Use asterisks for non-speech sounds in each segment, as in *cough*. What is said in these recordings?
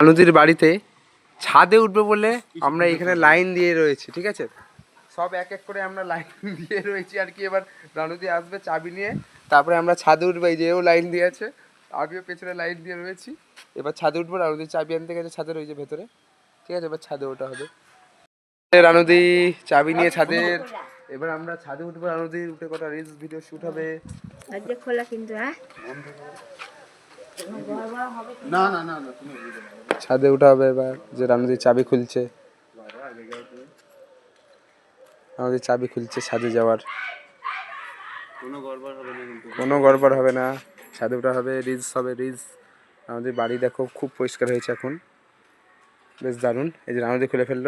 নদীর বাড়িতে ছাদে উঠবে বলে আমরা এখানে লাইন দিয়ে রয়েছি ঠিক আছে? সব এক এক করে আমরা লাইন *laughs* দিয়ে রয়েছি আর কি। এবার রানুদি আসবে চাবি নিয়ে তারপরে আমরা ছাদে উঠবো। এই যে এও লাইন দিয়ে আছে আমিও পেছনে লাইন দিয়ে রয়েছি। এবার ছাদে উঠবো রানুদি চাবি আনতে গেছে ছাদে রয়েছে ভেতরে ঠিক আছে? এবার ছাদে ওটা হবে। রানুদি চাবি নিয়ে ছাদের এবার আমরা ছাদে উঠবো। রানুদি উঠে কটা রিলস ভিডিও শুট হবে। আজকে খোলা কিন্তু হ্যাঁ? না না না না তুমি ছাদে উঠা হবে এবার যে রানুদি চাবি খুলছে। আমাদের চাবি খুলছে ছাদে যাওয়ার। কোনো গড়বড় হবে না কিন্তু। কোনো গড়বড় হবে না। ছাদে ওঠা হবে রিলস হবে রিলস। আমাদের বাড়ি দেখো খুব পরিষ্কার হয়েছে এখন। বেশ দারুণ। এই যে আমাদের খুলে ফেলল।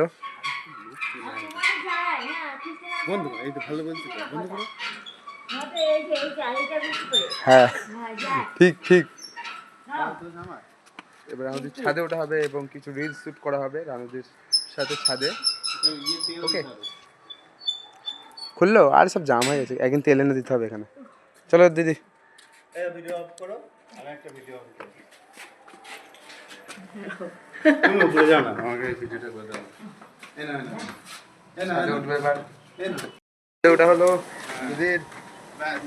বন্ধু এই তো ভালো বলছি তো, বন্ধ করো। হ্যাঁ ঠিক ঠিক। এবার আমাদের ছাদে ওঠা হবে এবং কিছু রিলস শ্যুট করা হবে রানুদের সাথে ছাদে। ওকে। খুললো? আর সব জাম হয়ে গেছে একদিন তেল এনে দিতে হবে এখানে। চলো দিদি। এই ভিডিও অফ করো। আর একটা ভিডিও অফ তুমি উপরে যাও না। আমাকে ভিডিওটা করে দাও। এই না এই না। এই না, এই ছাদে উঠবে এবার এই না। ছাদে ওঠা হলো। দিদির ব্যাস,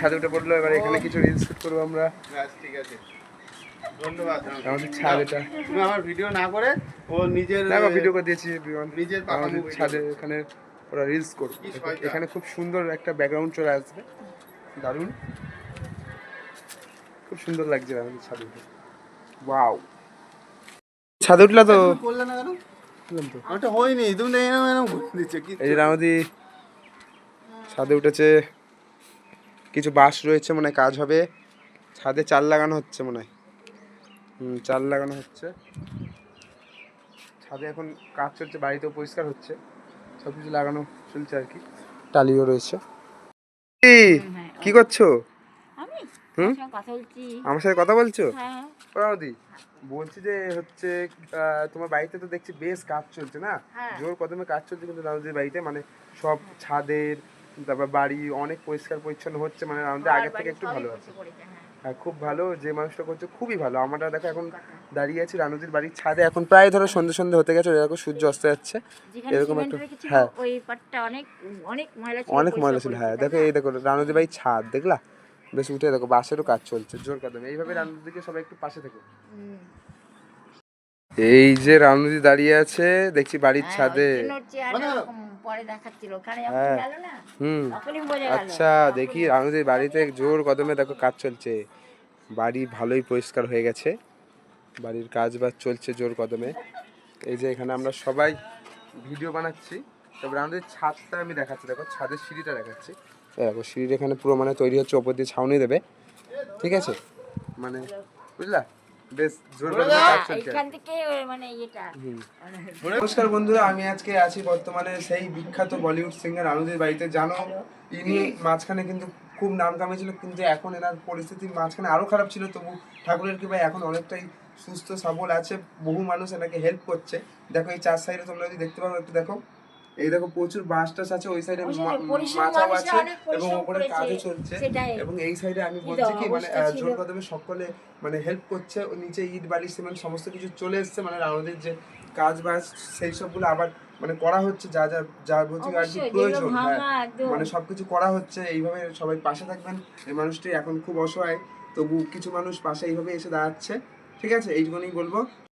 ছাদে উঠে পড়ল। এবার এখানে কিছু রিলস শ্যুট করব আমরা। ঠিক আছে। ধন্যবাদ। আমাদের ছাদ এটা। তুমি আমার ভিডিও না করে ও নিজের না ভিডিও করে দিয়েছি নিজের আমাদের ছাদে এখানে ওরা রিলস করবে। এখানে খুব সুন্দর একটা ব্যাকগ্রাউন্ড চলে আসবে। দারুণ। খুব সুন্দর লাগছে আমাদের ছাদে ওয়াও ছাদে উঠলা তো করলে না কেন? হয়নি তুমি এরকম এরকম করে দিচ্ছ এই যে রামাদি ছাদে উঠেছে। কিছু বাঁশ রয়েছে মনে হয় কাজ হবে। ছাদে চাল লাগানো হচ্ছে মনে হয়। চাল লাগানো হচ্ছে। ছাদে এখন কাজ চলছে বাড়িতেও পরিষ্কার হচ্ছে। সব কিছু লাগানো চলছে আর কি। টালিও রয়েছে। কি? কি করছ? হুম? তোমার সঙ্গে কথা বলছি। আমার সাথে কথা বলছো? হ্যাঁ। রামাদি বলছি যে হচ্ছে আহ, তোমার বাড়িতে তো দেখছি বেশ কাজ চলছে না? হ্যাঁ। জোর কদমে কাজ চলছে কিন্তু রামদির বাড়িতে মানে সব ছাদের তারপর বাড়ি অনেক পরিষ্কার পরিচ্ছন্ন হচ্ছে মানে আমাদের আগের থেকে একটু ভালো আছে। করেছে, হ্যাঁ। হ্যাঁ। খুব ভালো যে মানুষটা করছে খুবই ভালো। আমরা দেখো এখন দাঁড়িয়ে আছি রানুদির বাড়ির ছাদে। এখন প্রায় ধরো সন্ধে সন্ধে হতে গেছে এরকম সূর্য অস্ত যাচ্ছে। এরকম একটা- হ্যাঁ। ওই পাটটা অনেক অনেক ময়লা ছিল অনেক ময়লা ছিল হ্যাঁ। দেখো এই দেখো রানুদির বাড়ির ছাদ দেখলা? বেশ উঠে দেখো বাসেরও কাজ চলছে জোর কদমে। এইভাবে রানুদিকে সবাই একটু পাশে থেকো। এই যে রানুদি দাঁড়িয়ে আছে দেখছি বাড়ির হ্যাঁ, ছাদে। পরে দেখাচ্ছিল। ওখানে যখন হ্যাঁ। গেল না হুম। তখনই বোঝা গেল। আচ্ছা দেখি রানুদির বাড়িতে জোর কদমে দেখো কাজ চলছে। বাড়ি ভালোই পরিষ্কার হয়ে গেছে। বাড়ির কাজ বাজ চলছে জোর কদমে। এই যে এখানে আমরা সবাই ভিডিও বানাচ্ছি। তবে রানুদির ছাদটা আমি দেখাচ্ছি। দেখো ছাদের সিঁড়িটা দেখাচ্ছি। দেখো সিঁড়ির এখানে পুরো মানে তৈরি হচ্ছে ওপর দিয়ে ছাউনি দেবে। ঠিক আছে? মানে বুঝলা? বেশ মানে হুম। নমস্কার বন্ধুরা আমি আজকে আছি বর্তমানে সেই বিখ্যাত বলিউড সিঙ্গার আনুদের বাড়িতে। জানো ইনি মাঝখানে কিন্তু খুব নাম কামিয়েছিল কিন্তু এখন এনার পরিস্থিতি মাঝখানে আরও খারাপ ছিল। তবু ঠাকুরের কৃপায় এখন অনেকটাই সুস্থ সবল আছে। বহু মানুষ এনাকে হেল্প করছে। দেখো এই চার সাইডে তোমরা যদি দেখতে পারো একটু দেখো। এই দেখো প্রচুর বাঁশ টাস আছে ওই সাইডে মাছাও আছে এবং ওপরে কাজও চলছে। এবং এই সাইডে আমি বলছি কি মানে জোর কদমে সকলে মানে হেল্প করছে। ও নিচে ইট বালি সিমেন্ট সমস্ত কিছু চলে এসছে। মানে আমাদের যে কাজ বাজ সেই সবগুলো আবার মানে করা হচ্ছে। যা যা যা বলছি আর কি প্রয়োজন হ্যাঁ। মানে সবকিছু করা হচ্ছে। এইভাবে সবাই পাশে থাকবেন। এই মানুষটি এখন খুব অসহায়। তবু কিছু মানুষ পাশে এইভাবে এসে দাঁড়াচ্ছে। ঠিক আছে এইটুকুনি বলব।